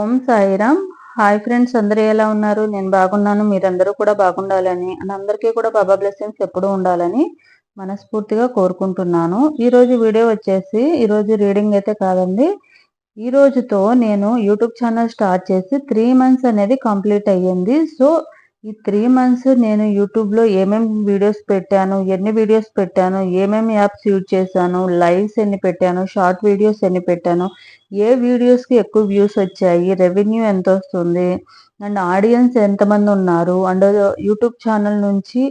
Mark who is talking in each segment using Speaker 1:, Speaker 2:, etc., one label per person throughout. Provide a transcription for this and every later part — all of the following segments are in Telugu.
Speaker 1: ఓం సాయిరామ్. హాయ్ ఫ్రెండ్స్ అందరూ ఎలా ఉన్నారు? నేను బాగున్నాను మీరందరూ కూడా బాగుండాలని అండ్ అందరికీ కూడా బాబా బ్లెస్సింగ్స్ ఎప్పుడూ ఉండాలని మనస్ఫూర్తిగా కోరుకుంటున్నాను. ఈరోజు వీడియో వచ్చేసి ఈరోజు రీడింగ్ అయితే కాదండి. ఈ రోజుతో నేను యూట్యూబ్ ఛానల్ స్టార్ట్ చేసి త్రీ మంత్స్ అనేది కంప్లీట్ అయ్యింది. సో ఈ త్రీ మంత్స్ నేను యూట్యూబ్లో ఏమేమి వీడియోస్ పెట్టాను ఎన్ని వీడియోస్ పెట్టాను ఏమేమి యాప్స్ యూజ్ చేశాను లైవ్స్ ఎన్ని పెట్టాను షార్ట్ వీడియోస్ ఎన్ని పెట్టాను ఏ వీడియోస్కి ఎక్కువ వ్యూస్ వచ్చాయి రెవెన్యూ ఎంత వస్తుంది అండ్ ఆడియన్స్ ఎంతమంది ఉన్నారు అండ్ యూట్యూబ్ ఛానల్ నుంచి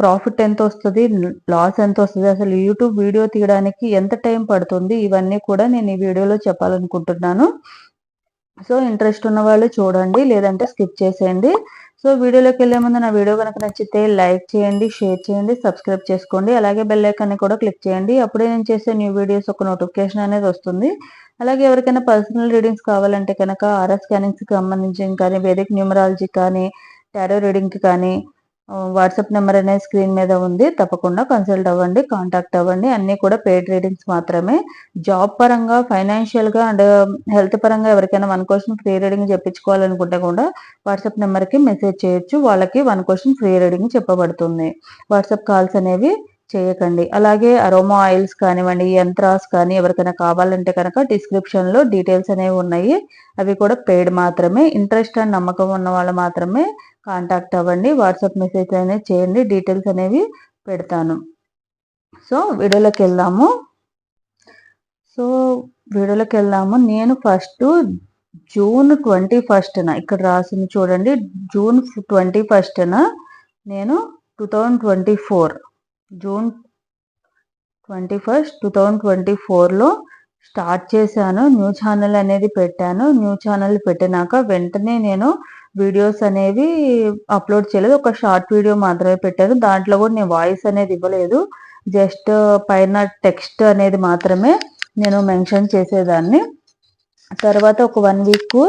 Speaker 1: ప్రాఫిట్ ఎంత వస్తుంది లాస్ ఎంత వస్తుంది అసలు యూట్యూబ్ వీడియో తీయడానికి ఎంత టైం పడుతుంది ఇవన్నీ కూడా నేను ఈ వీడియోలో చెప్పాలనుకుంటున్నాను. సో ఇంట్రెస్ట్ ఉన్న వాళ్ళు చూడండి లేదంటే స్కిప్ చేసేయండి. సో వీడియోలోకి వెళ్ళే ముందు నా వీడియో కనుక నచ్చితే లైక్ చేయండి షేర్ చేయండి సబ్స్క్రైబ్ చేసుకోండి. అలాగే బెల్ ఐకాన్ని కూడా క్లిక్ చేయండి. అప్పుడే నేను చేసే న్యూ వీడియోస్ ఒక నోటిఫికేషన్ అనేది వస్తుంది. అలాగే ఎవరికైనా పర్సనల్ రీడింగ్స్ కావాలంటే కనుక ఆర్ఎస్ స్కానింగ్స్కి సంబంధించి కానీ వేదిక్ న్యూమరాలజీ కానీ టారో రీడింగ్కి కానీ వాట్సాప్ నెంబర్ అనేది స్క్రీన్ మీద ఉంది. తప్పకుండా కన్సల్ట్ అవ్వండి కాంటాక్ట్ అవ్వండి. అన్నీ కూడా పెయిడ్ రీడింగ్స్ మాత్రమే. జాబ్ పరంగా ఫైనాన్షియల్గా అండ్ um, హెల్త్ పరంగా ఎవరికైనా వన్ క్వశ్చన్ ఫ్రీ రీడింగ్ చెప్పించుకోవాలనుకుంటే కూడా వాట్సాప్ నెంబర్కి మెసేజ్ చేయొచ్చు. వాళ్ళకి వన్ క్వశ్చన్ ఫ్రీ రీడింగ్ చెప్పబడుతుంది. వాట్సాప్ కాల్స్ అనేవి చేయకండి. అలాగే అరోమా ఆయిల్స్ కానివ్వండి యంత్రాస్ కానీ ఎవరికైనా కావాలంటే కనుక డిస్క్రిప్షన్లో డీటెయిల్స్ అనేవి ఉన్నాయి. అవి కూడా పెయిడ్ మాత్రమే. ఇంట్రెస్ట్ అండ్ నమ్మకం ఉన్న వాళ్ళు మాత్రమే కాంటాక్ట్ అవ్వండి వాట్సాప్ మెసేజ్ అనేది చేయండి డీటెయిల్స్ అనేవి పెడతాను. సో వీడియోలోకి వెళ్దాము. సో వీడియోలోకి వెళ్దాము. నేను ఫస్ట్ జూన్ ట్వంటీ ఫస్ట్న ఇక్కడ రాసింది చూడండి జూన్ ట్వంటీ ఫస్ట్న నేను two thousand twenty four June twenty first two thousand twenty ఫోర్లో స్టార్ట్ చేశాను. న్యూ ఛానల్ అనేది పెట్టాను. న్యూ ఛానల్ పెట్టినాక వెంటనే నేను వీడియోస్ అనేవి అప్లోడ్ చేయలేదు. ఒక షార్ట్ వీడియో మాత్రమే పెట్టాను. దాంట్లో కూడా నేను వాయిస్ అనేది ఇవ్వలేదు. జస్ట్ పైన టెక్స్ట్ అనేది మాత్రమే నేను మెన్షన్ చేసేదాన్ని. తర్వాత ఒక వన్ వీక్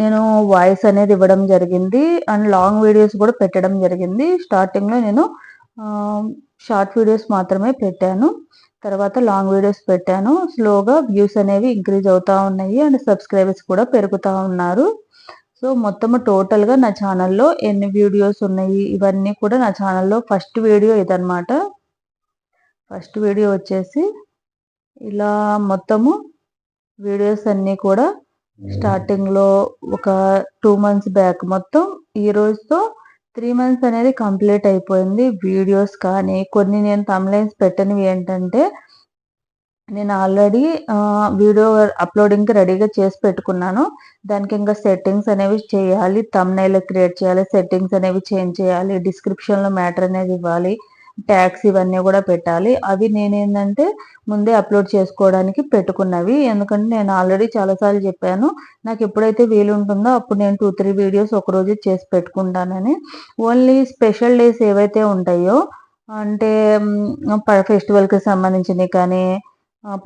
Speaker 1: నేను వాయిస్ అనేది ఇవ్వడం జరిగింది. అండ్ లాంగ్ వీడియోస్ కూడా పెట్టడం జరిగింది. స్టార్టింగ్లో నేను షార్ట్ వీడియోస్ మాత్రమే పెట్టాను. తర్వాత లాంగ్ వీడియోస్ పెట్టాను. స్లోగా వ్యూస్ అనేవి ఇంక్రీజ్ అవుతూ ఉన్నాయి. అండ్ సబ్స్క్రైబర్స్ కూడా పెరుగుతూ ఉన్నారు. సో మొత్తము టోటల్గా నా ఛానల్లో ఎన్ని వీడియోస్ ఉన్నాయి ఇవన్నీ కూడా నా ఛానల్లో ఫస్ట్ వీడియో ఇదనమాట ఫస్ట్ వీడియో వచ్చేసి ఇలా మొత్తము వీడియోస్ అన్నీ కూడా స్టార్టింగ్లో ఒక టూ మంత్స్ బ్యాక్ మొత్తం. ఈ రోజుతో త్రీ మంత్స్ అనేది కంప్లీట్ అయిపోయింది వీడియోస్ కానీ. కొన్ని నేను తమ్లైన్స్ పెట్టనివి ఏంటంటే నేను ఆల్రెడీ వీడియో అప్లోడింగ్కి రెడీగా చేసి పెట్టుకున్నాను. దానికి ఇంకా సెట్టింగ్స్ అనేవి చేయాలి తమ్నైల్ క్రియేట్ చేయాలి సెట్టింగ్స్ అనేవి చేంజ్ చేయాలి డిస్క్రిప్షన్లో మ్యాటర్ అనేది ఇవ్వాలి ట్యాక్స్ ఇవన్నీ కూడా పెట్టాలి. అవి నేనేంటంటే ముందే అప్లోడ్ చేసుకోవడానికి పెట్టుకున్నవి. ఎందుకంటే నేను ఆల్రెడీ చాలాసార్లు చెప్పాను నాకు ఎప్పుడైతే వీలు ఉంటుందో అప్పుడు నేను టూ త్రీ వీడియోస్ ఒకరోజు చేసి పెట్టుకుంటానని. ఓన్లీ స్పెషల్ డేస్ ఏవైతే ఉంటాయో అంటే ఫెస్టివల్కి సంబంధించినవి కానీ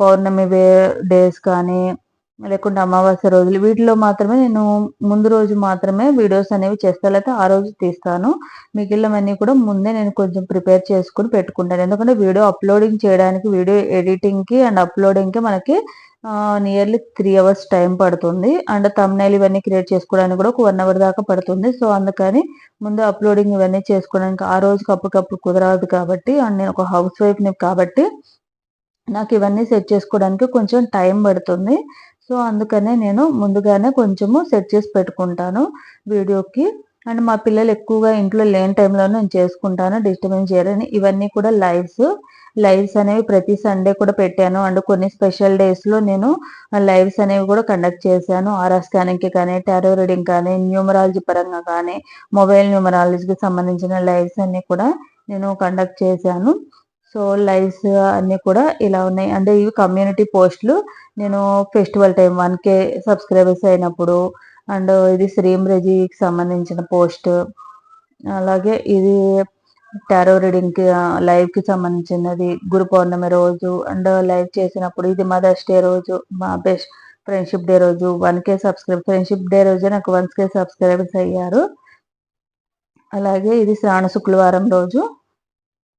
Speaker 1: పౌర్ణమి వే డేస్ కానీ లేకుంటే అమావాస్య రోజులు వీటిలో మాత్రమే నేను ముందు రోజు మాత్రమే వీడియోస్ అనేవి చేస్తా లేకపోతే ఆ రోజు తీస్తాను. మిగిలినవన్నీ కూడా ముందే నేను కొంచెం ప్రిపేర్ చేసుకుని పెట్టుకుంటాను. ఎందుకంటే వీడియో అప్లోడింగ్ చేయడానికి వీడియో ఎడిటింగ్కి అండ్ అప్లోడింగ్కి మనకి నియర్లీ త్రీ అవర్స్ టైం పడుతుంది. అండ్ తమ్నైల్ ఇవన్నీ క్రియేట్ చేసుకోవడానికి కూడా ఒక వన్ అవర్ దాకా పడుతుంది. సో అందుకని ముందు అప్లోడింగ్ ఇవన్నీ చేసుకోవడానికి ఆ రోజుకి అప్పటికప్పుడు కుదరదు కాబట్టి అండ్ నేను ఒక హౌస్ వైఫ్ని కాబట్టి నాకు ఇవన్నీ సెట్ చేసుకోవడానికి కొంచెం టైం పడుతుంది. సో అందుకనే నేను ముందుగానే కొంచెము సెట్ చేసి పెట్టుకుంటాను వీడియోకి. అండ్ మా పిల్లలు ఎక్కువగా ఇంట్లో లేని టైంలో నేను చేసుకుంటాను డిస్టర్బెన్స్ చేయాలని ఇవన్నీ కూడా లైవ్స్. లైవ్స్ అనేవి ప్రతి సండే కూడా పెట్టాను. అండ్ కొన్ని స్పెషల్ డేస్లో నేను లైవ్స్ అనేవి కూడా కండక్ట్ చేశాను. ఆర్ఆర్ స్కానింగ్కి కానీ టారో రీడింగ్ కానీ న్యూమరాలజీ పరంగా కానీ మొబైల్ న్యూమరాలజీకి సంబంధించిన లైవ్స్ అన్నీ కూడా నేను కండక్ట్ చేశాను. సో లైవ్స్ అన్నీ కూడా ఇలా ఉన్నాయి. అంటే ఇవి కమ్యూనిటీ పోస్టులు. నేను festival time one K subscribers అయినప్పుడు అండ్ ఇది శ్రీమ్ రెజీకి సంబంధించిన పోస్ట్. అలాగే ఇది టారో రీడింగ్కి లైవ్కి సంబంధించినది. గురు పౌర్ణమి రోజు అండ్ లైవ్ చేసినప్పుడు ఇది మదర్స్ డే రోజు మా బెస్ట్ ఫ్రెండ్షిప్ డే రోజు. One K subscribe friendship day రోజు నాకు వన్ కే సబ్స్క్రైబర్స్ అయ్యారు. అలాగే ఇది శ్రావణ శుక్రవారం రోజు.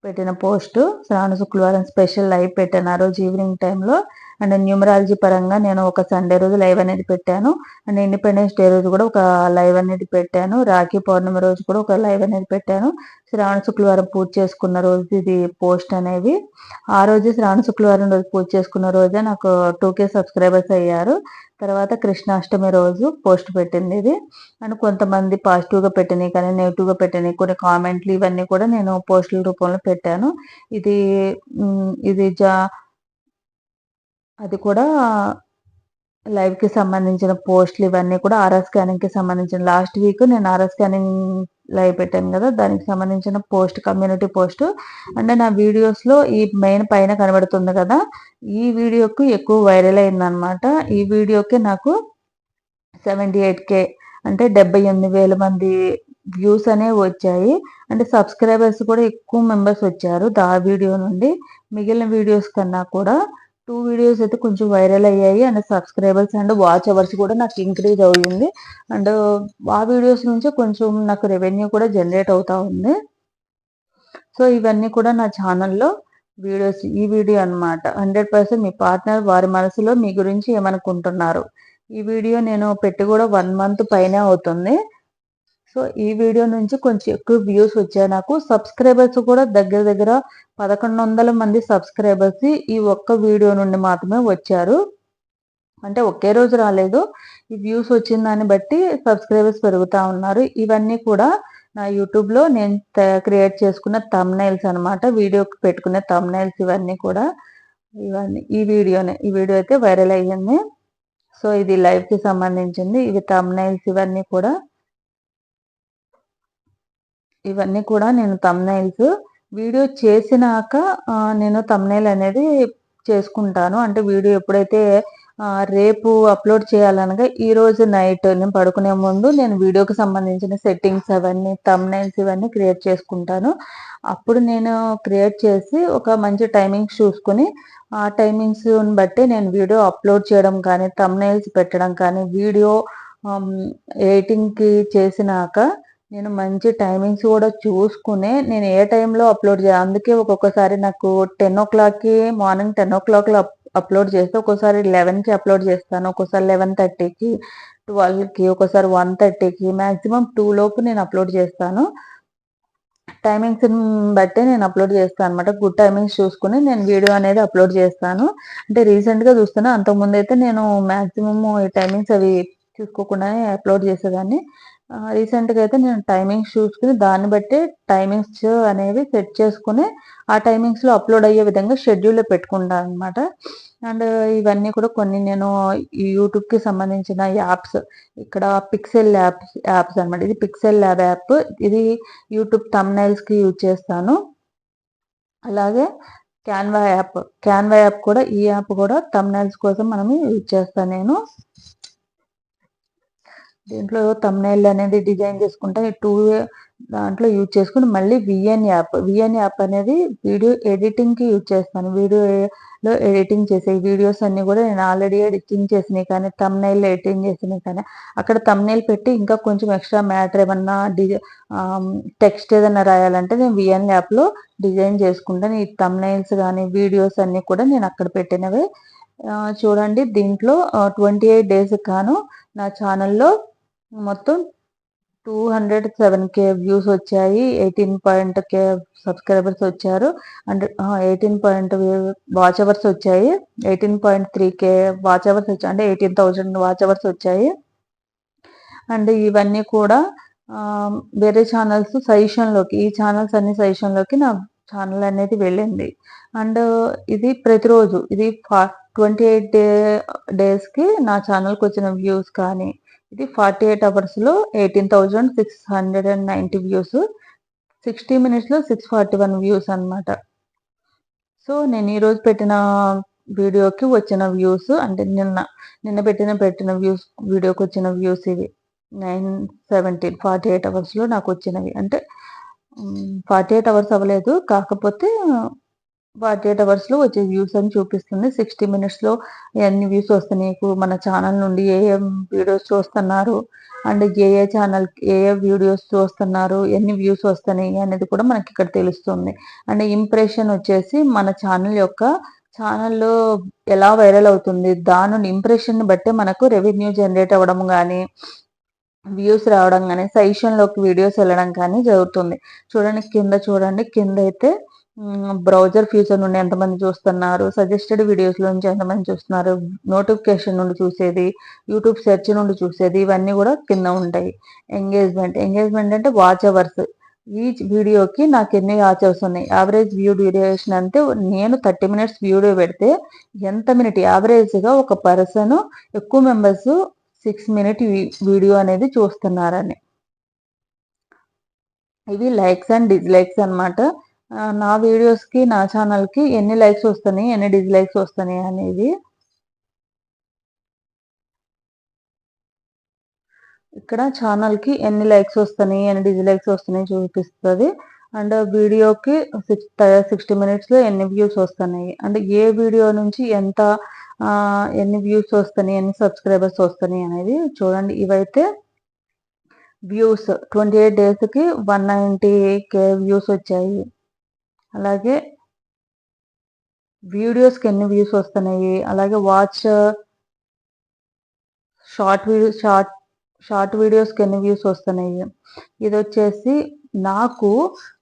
Speaker 1: పెట్టిన పోస్ట్. శ్రావణ శుక్రవారం స్పెషల్ లైవ్ పెట్టాను. ఆ రోజు ఈవినింగ్ టైంలో. అండ్ న్యూమరాలజీ పరంగా నేను ఒక సండే రోజు లైవ్ అనేది పెట్టాను. అండ్ ఇండిపెండెన్స్ డే రోజు కూడా ఒక లైవ్ అనేది పెట్టాను. రాఖీ పౌర్ణమి రోజు కూడా ఒక లైవ్ అనేది పెట్టాను. శ్రావణ శుక్రవారం పూజ చేసుకున్న రోజు ఇది పోస్ట్ అనేది ఆ రోజు శ్రావణ శుక్రవారం రోజు పూజ చేసుకున్న రోజే నాకు టూ కే సబ్స్క్రైబర్స్ అయ్యారు. తర్వాత కృష్ణాష్టమి రోజు పోస్ట్ పెట్టింది ఇది. అండ్ కొంతమంది పాజిటివ్గా పెట్టినాయి కానీ నెగిటివ్గా పెట్టినాయి. కొన్ని కామెంట్లు ఇవన్నీ కూడా నేను పోస్టుల రూపంలో పెట్టాను. ఇది ఇది జా అది కూడా లైవ్కి సంబంధించిన పోస్ట్లు ఇవన్నీ కూడా ఆర్ఆర్ స్కానింగ్కి సంబంధించిన. లాస్ట్ వీక్ నేను ఆర్ఆర్ స్కానింగ్ లైవ్ పెట్టాను కదా దానికి సంబంధించిన పోస్ట్ కమ్యూనిటీ పోస్ట్. అంటే నా వీడియోస్లో ఈ మెయిన్ పైన కనబడుతుంది కదా ఈ వీడియోకు ఎక్కువ వైరల్ అయిందనమాట ఈ వీడియోకి నాకు సెవెంటీ ఎయిట్ కే అంటే డెబ్బై ఎనిమిది వేల మంది వ్యూస్ అనేవి వచ్చాయి. అంటే సబ్స్క్రైబర్స్ కూడా ఎక్కువ మెంబర్స్ వచ్చారు దా వీడియో నుండి. మిగిలిన వీడియోస్ కన్నా కూడా టూ వీడియోస్ అయితే కొంచెం వైరల్ అయ్యాయి. And subscribers and watch hours కూడా నాకు ఇంక్రీజ్ అవుతుంది అండ్ ఆ వీడియోస్ నుంచి కొంచెం నాకు రెవెన్యూ కూడా జనరేట్ అవుతూ ఉంది. సో ఇవన్నీ కూడా నా ఛానల్లో వీడియోస్ ఈ వీడియో అనమాట హండ్రెడ్ పర్సెంట్ మీ పార్ట్నర్ వారి మనసులో మీ గురించి ఏమనుకుంటున్నారు? ఈ వీడియో నేను పెట్టి కూడా వన్ మంత్ పైనే అవుతుంది. సో ఈ వీడియో నుంచి కొంచెం ఎక్కువ వ్యూస్ వచ్చాయి నాకు. సబ్స్క్రైబర్స్ కూడా దగ్గర దగ్గర పదకొండు వందల మంది సబ్స్క్రైబర్స్ ఈ ఒక్క వీడియో నుండి మాత్రమే వచ్చారు. అంటే ఒకే రోజు రాలేదు. ఈ వ్యూస్ వచ్చిన దాన్ని బట్టి సబ్స్క్రైబర్స్ పెరుగుతూ ఉన్నారు. ఇవన్నీ కూడా నా యూట్యూబ్లో నేను క్రియేట్ చేసుకున్న తమ్నైల్స్ అనమాట వీడియోకి పెట్టుకునే తమ్నైల్స్ ఇవన్నీ కూడా. ఇవన్నీ ఈ వీడియోనే ఈ వీడియో అయితే వైరల్ అయ్యింది. సో ఇది లైవ్కి సంబంధించింది. ఇవి తమ్నైల్స్ ఇవన్నీ కూడా ఇవన్నీ కూడా నేను తమ్నైల్స్ వీడియో చేసినాక నేను తమ్నైల్ అనేది చేసుకుంటాను. అంటే వీడియో ఎప్పుడైతే రేపు అప్లోడ్ చేయాలనగా ఈ రోజు నైట్ నేను పడుకునే ముందు నేను వీడియోకి సంబంధించిన సెట్టింగ్స్ అవన్నీ తమ్నైల్స్ ఇవన్నీ క్రియేట్ చేసుకుంటాను. అప్పుడు నేను క్రియేట్ చేసి ఒక మంచి టైమింగ్స్ చూసుకుని ఆ టైమింగ్స్ని బట్టి నేను వీడియో అప్లోడ్ చేయడం కానీ తమ్నైల్స్ పెట్టడం కానీ వీడియో ఎడిటింగ్కి చేసినాక నేను మంచి టైమింగ్స్ కూడా చూసుకునే నేను ఏ టైంలో అప్లోడ్ చేయాలి అందుకే ఒక్కొక్కసారి నాకు టెన్ ఓ క్లాక్కి మార్నింగ్ టెన్ ఓ క్లాక్లో అప్లోడ్ చేస్తే ఒక్కోసారి లెవెన్కి అప్లోడ్ చేస్తాను ఒక్కోసారి లెవెన్ థర్టీకి ట్వెల్వ్కి ఒకసారి వన్ థర్టీకి మ్యాక్సిమం టూ లోపు నేను అప్లోడ్ చేస్తాను. టైమింగ్స్ బట్టే నేను అప్లోడ్ చేస్తాను అనమాట గుడ్ టైమింగ్స్ చూసుకుని నేను వీడియో అనేది అప్లోడ్ చేస్తాను. అంటే రీసెంట్గా చూస్తున్నా అంతకుముందు అయితే నేను మ్యాక్సిమమ్ ఈ టైమింగ్స్ అవి చూసుకోకుండానే అప్లోడ్ చేసేదాన్ని. రీసెంట్గా అయితే నేను టైమింగ్స్ చూసుకుని దాన్ని బట్టి టైమింగ్స్ అనేవి సెట్ చేసుకుని ఆ టైమింగ్స్లో అప్లోడ్ అయ్యే విధంగా షెడ్యూల్లో పెట్టుకుంటాను అనమాట అండ్ ఇవన్నీ కూడా కొన్ని నేను యూట్యూబ్కి సంబంధించిన యాప్స్ ఇక్కడ పిక్సెల్ యాప్స్ యాప్స్ అనమాట ఇది పిక్సెల్ ల్యాబ్ యాప్. ఇది యూట్యూబ్ తమ్నైల్స్కి యూజ్ చేస్తాను. అలాగే క్యాన్వా యాప్. క్యాన్వా యాప్ కూడా ఈ యాప్ కూడా తమ్నైల్స్ కోసం మనం యూజ్ చేస్తాను నేను. దీంట్లో తమ్నైల్ అనేది డిజైన్ చేసుకుంటే టూ దాంట్లో యూజ్ చేసుకుని మళ్ళీ విఎన్ యాప్ విఎన్ యాప్ అనేది వీడియో ఎడిటింగ్కి యూజ్ చేస్తాను. వీడియోలో ఎడిటింగ్ చేసే వీడియోస్ అన్నీ కూడా నేను ఆల్రెడీ ఎడిటింగ్ చేసినాయి కానీ తమ్నైల్ ఎడిటింగ్ చేసినాయి కానీ అక్కడ తమ్నైల్ పెట్టి ఇంకా కొంచెం ఎక్స్ట్రా మ్యాటర్ ఏమన్నా డిజై టెక్స్ట్ ఏదైనా రాయాలంటే నేను విఎన్ యాప్లో డిజైన్ చేసుకుంటాను. ఈ తమ్నైల్స్ కానీ వీడియోస్ అన్నీ కూడా నేను అక్కడ పెట్టినవే. చూడండి దీంట్లో ట్వంటీ ఎయిట్ డేస్ కాను నా ఛానల్లో మొత్తం two hundred seven K views వచ్చాయి. ఎయిటీన్ పాయింట్ కే సబ్స్క్రైబర్స్ వచ్చారు. And eighteen point watch hours వచ్చాయి. Eighteen point three K watch hours వచ్చాయి అంటే ఎయిటీన్ థౌజండ్ వాచ్ అవర్స్ వచ్చాయి. అండ్ ఇవన్నీ కూడా వేరే ఛానల్స్ సజెషన్లోకి ఈ ఛానల్స్ అన్ని సజెషన్లోకి నా ఛానల్ అనేది వెళ్ళింది. అండ్ ఇది ప్రతిరోజు ఇది ఫా ట్వంటీ ఎయిట్ డే డేస్కి నా ఛానల్కి వచ్చిన వ్యూస్ కానీ ఇది ఫార్టీ ఎయిట్ అవర్స్లో eighteen thousand six hundred and ninety views sixty మినిట్స్లో సిక్స్ ఫార్టీ వన్ వ్యూస్ అనమాట సో నేను ఈరోజు పెట్టిన వీడియోకి వచ్చిన వ్యూస్ అంటే నిన్న నిన్న పెట్టిన పెట్టిన వ్యూస్ వీడియోకి వచ్చిన వ్యూస్ ఇవి. నైన్ సెవెంటీన్ ఫార్టీ ఎయిట్ అవర్స్లో నాకు వచ్చినవి. అంటే ఫార్టీ ఎయిట్ అవర్స్ అవ్వలేదు. కాకపోతే ఫార్టీ ఎయిట్ అవర్స్లో వచ్చే వ్యూస్ అని చూపిస్తుంది. సిక్స్టీ మినిట్స్లో ఎన్ని వ్యూస్ వస్తున్నాయి మన ఛానల్ నుండి ఏ ఏ వీడియోస్ చూస్తున్నారు? అండ్ ఏ ఏ ఛానల్ ఏ ఏ వీడియోస్ చూస్తున్నారు? ఎన్ని వ్యూస్ వస్తున్నాయి అనేది కూడా మనకి ఇక్కడ తెలుస్తుంది. అండ్ ఇంప్రెషన్ వచ్చేసి మన ఛానల్ యొక్క ఛానల్లో ఎలా వైరల్ అవుతుంది? దాని ఇంప్రెషన్ బట్టి మనకు రెవెన్యూ జనరేట్ అవ్వడం కానీ వ్యూస్ రావడం కానీ సైషన్లోకి వీడియోస్ వెళ్ళడం కానీ జరుగుతుంది. చూడండి కింద చూడండి. కింద అయితే బ్రౌజర్ ఫ్యూచర్ నుండి ఎంతమంది చూస్తున్నారు? సజెస్టెడ్ వీడియోస్ నుంచి ఎంతమంది చూస్తున్నారు? నోటిఫికేషన్ నుండి చూసేది? యూట్యూబ్ సెర్చ్ నుండి చూసేది? ఇవన్నీ కూడా కింద ఉంటాయి. ఎంగేజ్మెంట్ ఎంగేజ్మెంట్ అంటే వాచ్ అవర్స్ ఈచ్ వీడియోకి నాకు ఎన్ని వాచ్ అవర్స్ ఉన్నాయి? యావరేజ్ వ్యూ డ్యూరేషన్ అంటే నేను థర్టీ మినిట్స్ వీడియో పెడితే ఎంత మినిట్ యావరేజ్గా ఒక పర్సన్ ఎక్కువ మెంబర్స్ సిక్స్ మినిట్ వీడియో అనేది చూస్తున్నారని. ఇవి లైక్స్ అండ్ డిస్లైక్స్ అనమాట నా వీడియోస్కి నా ఛానల్కి ఎన్ని లైక్స్ వస్తున్నాయి ఎన్ని డిస్లైక్స్ వస్తున్నాయి అనేది. ఇక్కడ ఛానల్కి ఎన్ని లైక్స్ వస్తున్నాయి ఎన్ని డిస్లైక్స్ వస్తున్నాయి చూపిస్తుంది. అండ్ వీడియోకి సిక్స్ సిక్స్టీ మినిట్స్లో ఎన్ని వ్యూస్ వస్తున్నాయి. అండ్ ఏ వీడియో నుంచి ఎంత ఎన్ని వ్యూస్ వస్తున్నాయి ఎన్ని సబ్స్క్రైబర్స్ వస్తున్నాయి అనేది చూడండి. ఇవైతే వ్యూస్ ట్వంటీ ఎయిట్ డేస్కి వన్ నైంటీ కే వ్యూస్ వచ్చాయి. అలాగే వీడియోస్కి ఎన్ని వ్యూస్ వస్తున్నాయి? అలాగే watch short video short short వీడియోస్కి ఎన్ని వ్యూస్ వస్తున్నాయి? ఇది వచ్చేసి నాకు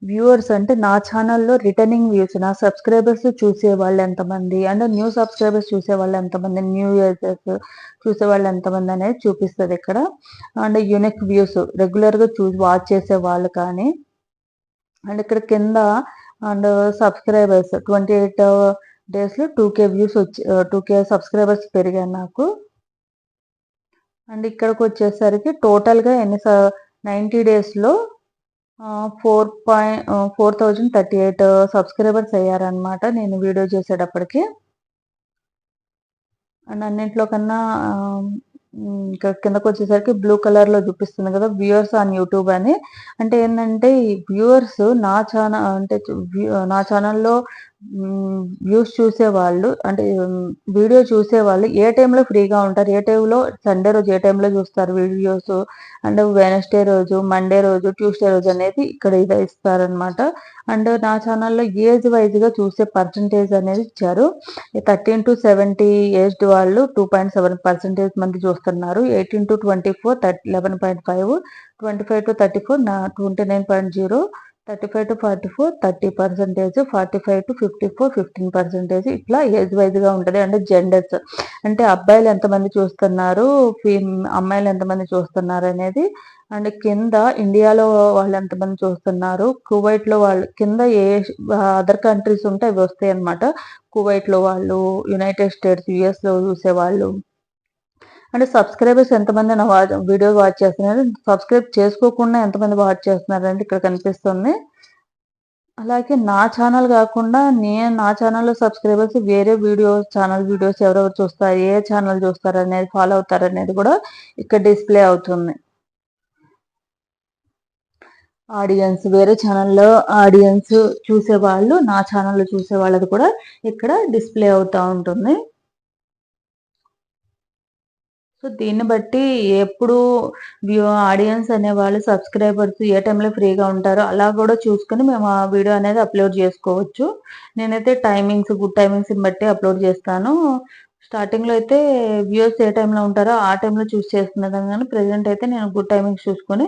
Speaker 1: వ్యూవర్స్ అంటే నా ఛానల్లో రిటర్నింగ్ వ్యూస్ నా సబ్స్క్రైబర్స్ చూసే వాళ్ళు ఎంతమంది? అండ్ న్యూ సబ్స్క్రైబర్స్ చూసే వాళ్ళు ఎంతమంది? న్యూ యూజర్స్ చూసే వాళ్ళు ఎంతమంది అనేది చూపిస్తుంది ఇక్కడ. అండ్ యూనిక్ వ్యూస్ రెగ్యులర్గా చూసి వాచ్ చేసే వాళ్ళు కానీ. అండ్ ఇక్కడ కింద అండ్ సబ్స్క్రైబర్స్ ట్వంటీ ఎయిట్ డేస్లో టూ కే వ్యూస్ వచ్చి టూ కే సబ్స్క్రైబర్స్ పెరిగాయి నాకు. అండ్ ఇక్కడికి వచ్చేసరికి టోటల్గా ఎన్ని నైంటీ డేస్లో four point four thousand thirty eight subscribers అయ్యారనమాట నేను వీడియో చేసేటప్పటికి. అండ్ అన్నింటిలో కన్నా ఇంకా కిందకు వచ్చేసరికి బ్లూ కలర్లో చూపిస్తుంది కదా వ్యూవర్స్ ఆన్ యూట్యూబ్ అని. అంటే ఏంటంటే ఈ వ్యూవర్స్ నా ఛానల్ అంటే నా ఛానల్లో వ్యూస్ చూసేవాళ్ళు అంటే వీడియో చూసేవాళ్ళు ఏ టైంలో ఫ్రీగా ఉంటారు? ఏ టైంలో సండే రోజు ఏ టైంలో చూస్తారు వీడియోస్ అండ్ వెనస్డే రోజు మండే రోజు ట్యూస్డే రోజు అనేది ఇక్కడ ఇది ఇస్తారనమాట అండ్ నా ఛానల్లో ఏజ్ వైజ్గా చూసే పర్సంటేజ్ అనేది ఇచ్చారు. థర్టీన్ టు సెవెంటీ ఏజ్డ్ వాళ్ళు టూ పాయింట్ సెవెన్ పర్సెంటేజ్ మంది చూస్తున్నారు. Eighteen to twenty four thirty eleven point five twenty five to thirty four నా twenty nine point zero thirty five to forty four thirty percentage forty five to fifty four fifteen percentage ఇట్లా ఏజ్ వైజ్గా ఉంటుంది. అంటే జెండర్స్ అంటే అబ్బాయిలు ఎంతమంది చూస్తున్నారు? అమ్మాయిలు ఎంతమంది చూస్తున్నారు అనేది? అండ్ కింద ఇండియాలో వాళ్ళు ఎంతమంది చూస్తున్నారు? కువైట్లో వాళ్ళు కింద ఏ అదర్ కంట్రీస్ ఉంటే అవి వస్తాయి అనమాట కువైట్లో వాళ్ళు యునైటెడ్ స్టేట్స్ యుఎస్లో చూసేవాళ్ళు. అంటే సబ్స్క్రైబర్స్ ఎంతమంది నా వాచ్ వీడియో వాచ్ చేస్తున్నారు? సబ్స్క్రైబ్ చేసుకోకుండా ఎంతమంది వాచ్ చేస్తున్నారు అంటే ఇక్కడ కనిపిస్తుంది. అలాగే నా ఛానల్ కాకుండా నేను నా ఛానల్లో సబ్స్క్రైబర్స్ వేరే వీడియోస్ ఛానల్ వీడియోస్ ఎవరెవరు చూస్తారు ఏ ఛానల్ చూస్తారు అనేది ఫాలో అవుతారు అనేది కూడా ఇక్కడ డిస్ప్లే అవుతుంది. ఆడియన్స్ వేరే ఛానల్లో ఆడియన్స్ చూసేవాళ్ళు నా ఛానల్లో చూసే వాళ్ళది కూడా ఇక్కడ డిస్ప్లే అవుతూ ఉంటుంది. సో దీన్ని బట్టి ఎప్పుడు వ్యూ ఆడియన్స్ అనేవాళ్ళు సబ్స్క్రైబర్స్ ఏ టైంలో ఫ్రీగా ఉంటారో అలా కూడా చూసుకుని మేము ఆ వీడియో అనేది అప్లోడ్ చేసుకోవచ్చు. నేనైతే టైమింగ్స్ గుడ్ టైమింగ్స్ని బట్టి అప్లోడ్ చేస్తాను. స్టార్టింగ్లో అయితే వ్యూస్ ఏ టైంలో ఉంటారో ఆ టైంలో చూస్ చేస్తున్నాను కానీ ప్రజెంట్ అయితే నేను గుడ్ టైమింగ్స్ చూసుకొని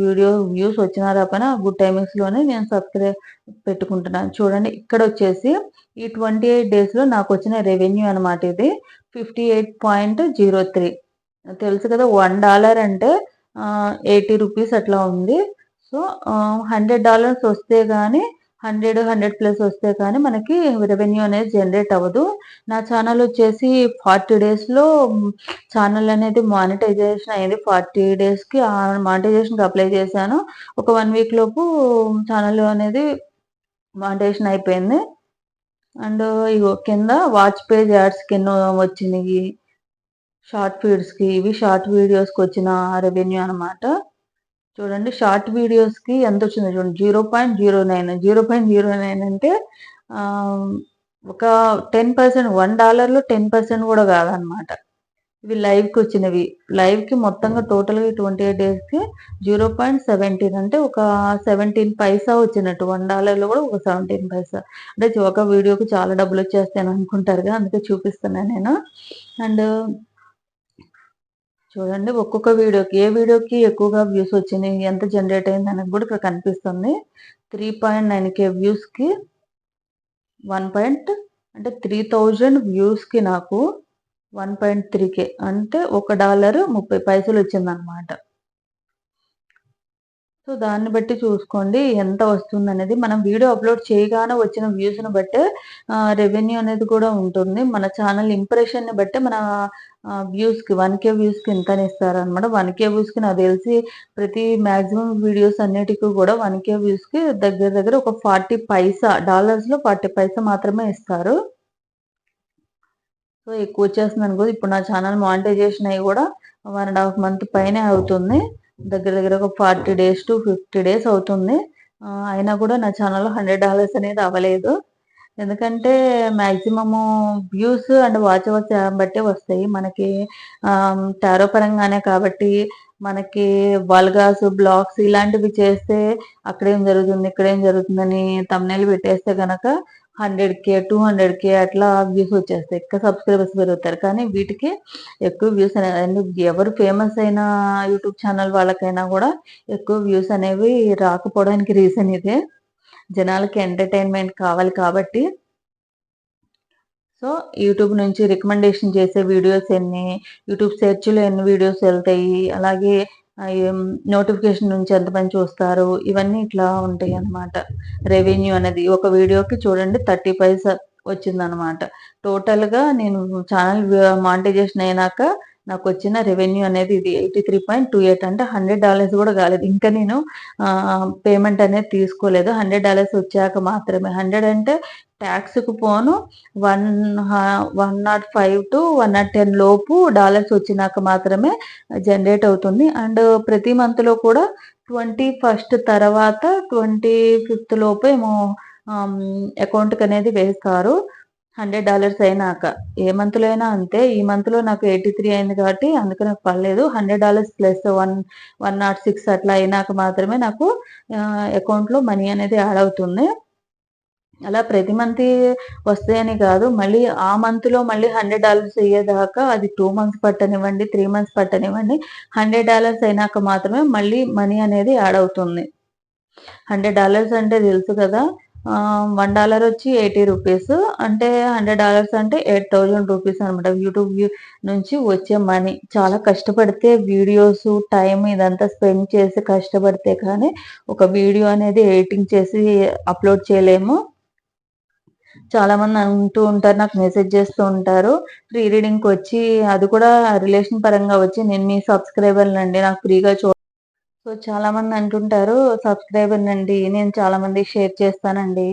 Speaker 1: వీడియో వ్యూస్ వచ్చినా రాపైనా గుడ్ టైమింగ్స్లోనే నేను సబ్స్క్రైబ్ పెట్టుకుంటున్నాను. చూడండి ఇక్కడ వచ్చేసి ఈ ట్వంటీ ఎయిట్ డేస్లో నాకు వచ్చిన రెవెన్యూ అనమాట ఇది. Fifty eight point zero three. తెలుసు కదా వన్ డాలర్ అంటే ఎయిటీ రూపీస్ అట్లా ఉంది. సో హండ్రెడ్ డాలర్స్ వస్తే కానీ హండ్రెడ్ హండ్రెడ్ ప్లస్ వస్తే కానీ మనకి రెవెన్యూ అనేది జనరేట్ అవ్వదు. నా ఛానల్ వచ్చేసి ఫార్టీ డేస్లో ఛానల్ అనేది మానిటైజేషన్ అయ్యింది ఫార్టీ డేస్కి మానిటైజేషన్కి అప్లై చేశాను. ఒక వన్ వీక్ లోపు ఛానల్ అనేది మానిటైజేషన్ అయిపోయింది. అండ్ ఇగో కింద వాచ్ పేజ్ యాడ్స్ కింద వచ్చినాయి. షార్ట్ ఫీడ్స్కి ఇవి షార్ట్ వీడియోస్కి వచ్చిన రెవెన్యూ అనమాట చూడండి షార్ట్ వీడియోస్కి ఎంత వచ్చిందో చూడండి. Zero point zero nine. Zero point zero nine అంటే ఒక టెన్ పర్సెంట్ వన్ డాలర్లో టెన్ పర్సెంట్ కూడా కాదనమాట ఇవి లైవ్కి వచ్చినవి. లైవ్కి మొత్తంగా టోటల్గా ట్వంటీ ఎయిట్ డేస్కి జీరో పాయింట్ సెవెంటీన్ అంటే ఒక సెవెంటీన్ పైసా వచ్చినట్టు. వన్ డాలర్లో కూడా ఒక సెవెంటీన్ పైసా. అంటే ఒక వీడియోకి చాలా డబ్బులు వచ్చేస్తాయని అనుకుంటారు కదా అందుకే చూపిస్తున్నాను నేను. అండ్ చూడండి ఒక్కొక్క వీడియోకి ఏ వీడియోకి ఎక్కువగా వ్యూస్ వచ్చినాయి ఎంత జనరేట్ అయింది అనేది కూడా ఇక్కడ కనిపిస్తుంది. త్రీ పాయింట్ నైన్ కే వ్యూస్కి వన్ పాయింట్ అంటే త్రీ థౌజండ్ వ్యూస్కి నాకు వన్ పాయింట్ త్రీ కే అంటే ఒక డాలర్ ముప్పై పైసలు వచ్చిందనమాట సో దాన్ని బట్టి చూసుకోండి ఎంత వస్తుంది అనేది. మనం వీడియో అప్లోడ్ చేయగానే వచ్చిన వ్యూస్ని బట్టే రెవెన్యూ అనేది కూడా ఉంటుంది. మన ఛానల్ ఇంప్రెషన్ని బట్టే మన వ్యూస్కి వన్ కే వ్యూస్కి ఇంతని ఇస్తారనమాట వన్ కే వ్యూస్కి నాకు తెలిసి ప్రతి మ్యాక్సిమం వీడియోస్ అన్నిటికీ కూడా వన్ కే వ్యూస్కి దగ్గర దగ్గర ఒక ఫార్టీ పైసా డాలర్స్లో ఫార్టీ పైసా మాత్రమే ఇస్తారు. సో ఎక్కువ వచ్చేస్తుంది అనుకో ఇప్పుడు నా ఛానల్ మానిటైజేషన్ అయ్యి కూడా వన్ అండ్ హాఫ్ మంత్ పైనే అవుతుంది. దగ్గర దగ్గర ఒక forty days to fifty days అవుతుంది. అయినా కూడా నా ఛానల్లో హండ్రెడ్ డాలర్స్ అనేది అవ్వలేదు. ఎందుకంటే maximum views and watch hours బట్టే వస్తాయి. మనకి టారో పరంగానే కాబట్టి మనకి వల్గాస్ బ్లాగ్స్ ఇలాంటివి చేస్తే అక్కడేం జరుగుతుంది ఇక్కడేం జరుగుతుందని తమ్నేలు పెట్టేస్తే కనుక hundred K two hundred K అట్లా వ్యూస్ వచ్చేస్తాయి. ఎక్కువ సబ్స్క్రైబర్స్ పెరుగుతారు. కానీ వీటికి ఎక్కువ వ్యూస్ అనేది ఎవరు ఫేమస్ అయిన యూట్యూబ్ ఛానల్ వాళ్ళకైనా కూడా ఎక్కువ వ్యూస్ అనేవి రాకపోవడానికి రీజన్ ఇదే. జనాలకి ఎంటర్టైన్మెంట్ కావాలి కాబట్టి. సో యూట్యూబ్ నుంచి రికమెండేషన్ చేసే వీడియోస్ ఎన్ని యూట్యూబ్ సెర్చ్లో ఎన్ని వీడియోస్ వెళ్తాయి అలాగే నోటిఫికేషన్ నుంచి ఎంతమంది చూస్తారు ఇవన్నీ ఇట్లా ఉంటాయి అన్నమాట. రెవెన్యూ అనేది ఒక వీడియోకి చూడండి థర్టీ పైసా వచ్చిందనమాట టోటల్గా నేను ఛానల్ మానిటైజేషన్ అయినాక నాకు వచ్చిన రెవెన్యూ అనేది ఇది eighty three point two eight అంటే హండ్రెడ్ డాలర్స్ కూడా కాలేదు. ఇంకా నేను పేమెంట్ అనేది తీసుకోలేదు. హండ్రెడ్ డాలర్స్ వచ్చాక మాత్రమే. హండ్రెడ్ అంటే ట్యాక్స్కి పోను. One one nought five to one nought ten లోపు డాలర్స్ వచ్చినాక మాత్రమే జనరేట్ అవుతుంది. అండ్ ప్రతి మంత్లో కూడా ట్వంటీ ఫస్ట్ తర్వాత ట్వంటీ ఫిఫ్త్ లోపు ఏమో అకౌంట్కి అనేది వేస్తారు. హండ్రెడ్ డాలర్స్ అయినాక. ఏ మంత్లో అయినా అంతే. ఈ మంత్లో నాకు ఎయిటీ త్రీ అయింది కాబట్టి అందుకే నాకు పర్లేదు hundred dollars plus one one nought six అట్లా అయినాక మాత్రమే నాకు అకౌంట్లో మనీ అనేది యాడ్ అవుతుంది. అలా ప్రతి మంత్ వస్తాయని కాదు. మళ్ళీ ఆ మంత్లో మళ్ళీ హండ్రెడ్ డాలర్స్ అయ్యేదాకా అది టూ మంత్స్ పట్టనివ్వండి త్రీ మంత్స్ పట్టనివ్వండి హండ్రెడ్ డాలర్స్ అయినాక మాత్రమే మళ్ళీ మనీ అనేది యాడ్ అవుతుంది. హండ్రెడ్ డాలర్స్ అంటే తెలుసు కదా వన్ డాలర్ వచ్చి ఎయిటీ రూపీస్ అంటే హండ్రెడ్ డాలర్స్ అంటే ఎయిట్ థౌజండ్ రూపీస్ అనమాట యూట్యూబ్ నుంచి వచ్చే మనీ చాలా కష్టపడితే వీడియోస్ టైం ఇదంతా స్పెండ్ చేసి కష్టపడితే కానీ ఒక వీడియో అనేది ఎడిటింగ్ చేసి అప్లోడ్ చేయలేము. చాలా మంది అంటూ ఉంటారు నాకు మెసేజ్ చేస్తూ ఉంటారు. ఫ్రీ రీడింగ్కి వచ్చి అది కూడా రిలేషన్ పరంగా వచ్చి నేను మీ సబ్స్క్రైబర్ అండి నాకు ఫ్రీగా చూ సో చాలా మంది అంటుంటారు సబ్స్క్రైబర్ అండి నేను చాలా మంది షేర్ చేస్తానండి.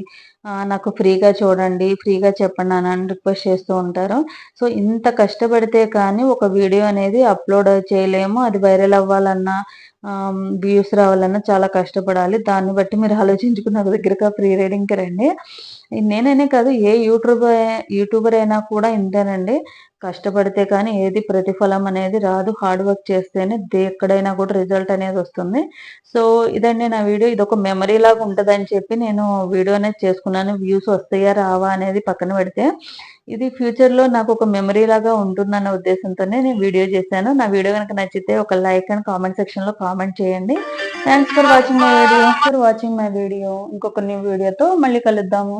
Speaker 1: నాకు ఫ్రీగా చూడండి ఫ్రీగా చెప్పండి అని రిక్వెస్ట్ చేస్తూ ఉంటారు. సో ఇంత కష్టపడితే కానీ ఒక వీడియో అనేది అప్లోడ్ చేయలేము. అది వైరల్ అవ్వాలన్నా వ్యూస్ రావాలన్నా చాలా కష్టపడాలి. దాన్ని బట్టి మీరు ఆలోచించుకుని నాకు దగ్గరగా ఫ్రీ రీడింగ్కి రండి. నేననే కాదు ఏ యూట్యూబర్ యూట్యూబర్ అయినా కూడా ఇంతేనండి. కష్టపడితే కానీ ఏది ప్రతిఫలం అనేది రాదు. హార్డ్ వర్క్ చేస్తేనే ఎక్కడైనా కూడా రిజల్ట్ అనేది వస్తుంది. సో ఇదండి నా వీడియో. ఇది ఒక మెమరీ లాగా ఉంటుందని చెప్పి నేను వీడియో అనేది చేసుకున్నాను. వ్యూస్ వస్తాయా రావా అనేది పక్కన పెడితే. ఇది ఫ్యూచర్లో నాకు ఒక మెమరీ లాగా ఉంటుందన్న ఉద్దేశంతోనే నేను వీడియో చేశాను. నా వీడియో కనుక నచ్చితే ఒక లైక్ అండ్ కామెంట్ సెక్షన్లో కామెంట్ చేయండి. Thanks for watching my video for watching my video ఇంకొక న్యూ వీడియోతో మళ్ళీ కలుద్దాము.